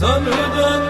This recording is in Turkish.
Tanrı'dan